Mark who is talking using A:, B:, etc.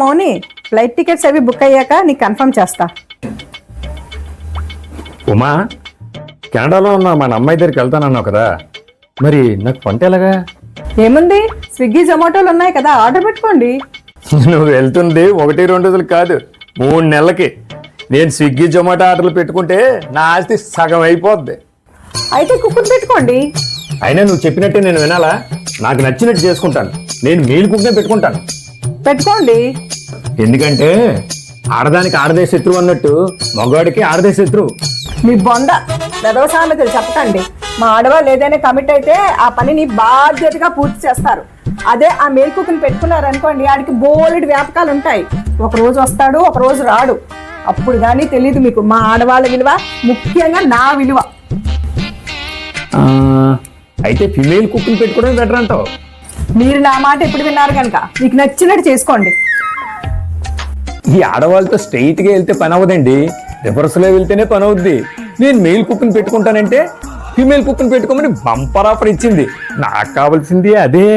A: మౌని flight tickets అవి book అయ్యాక నీకు కన్ఫర్మ్ చేస్తా.
B: ఉమా కెనడాలో ఉన్న మన అమ్మాయి దగ్గరికి వెళ్తానన్నావు కదా మరి నాకు పంట ఎలాగా?
A: ఏముంది? స్విగ్గీ జొమాటోలు ఉన్నాయి కదా ఆర్డర్ పెట్టుకోండి.
B: నువ్వు వెళ్తుంది ఒకటి రెండు రోజులు కాదు మూడు నెలలకి. నేను స్విగ్గీ జొమాటో ఆర్డర్లు పెట్టుకుంటే నా ఆస్తి సగం అయిపోద్ది.
A: అయితే కుక్కుని పెట్టుకోండి.
B: అయినా నువ్వు చెప్పినట్టే నేను వినాలా? నాకు నచ్చినట్టు చేసుకుంటాను. నేను మీల్ కుక్నే పెట్టుకుంటాను.
A: పెట్టుకోండి.
B: ఎందుకంటే ఆడదానికి ఆడదే శత్రువు అన్నట్టు మగవాడికి ఆడదే శత్రువు.
A: మీ బొంద. వెదవ సామెతలు చెప్పకండి. మా ఆడవాళ్ళు ఏదైనా కమిట్ అయితే ఆ పనిని బాధ్యతగా పూర్తి చేస్తారు. అదే ఆ మేల్కుకుని పెట్టుకున్నారనుకోండి ఆడికి బోలెడు వ్యాపకాలు ఉంటాయి. ఒక రోజు వస్తాడు ఒక రోజు రాడు. అప్పుడు కానీ తెలియదు మీకు మా ఆడవాళ్ళ విలువ ముఖ్యంగా నా విలువ.
B: అయితే ఫిమేల్ కుక్ని పెట్టుకోవడం బెటర్ అంటావు.
A: మీరు నా మాట ఎప్పుడు విన్నారు కనుక? మీకు నచ్చినట్టు చేసుకోండి.
B: ఈ ఆడవాళ్ళతో స్ట్రైట్గా వెళ్తే పని అవ్వదండి. రివర్స్లో వెళ్తేనే పని అవుద్ది. నేను మెయిల్ కుక్ని పెట్టుకుంటానంటే ఫీమేల్ కుక్ని పెట్టుకోమని బంపర్ ఆఫర్ ఇచ్చింది. నాకు కావాల్సింది అదే.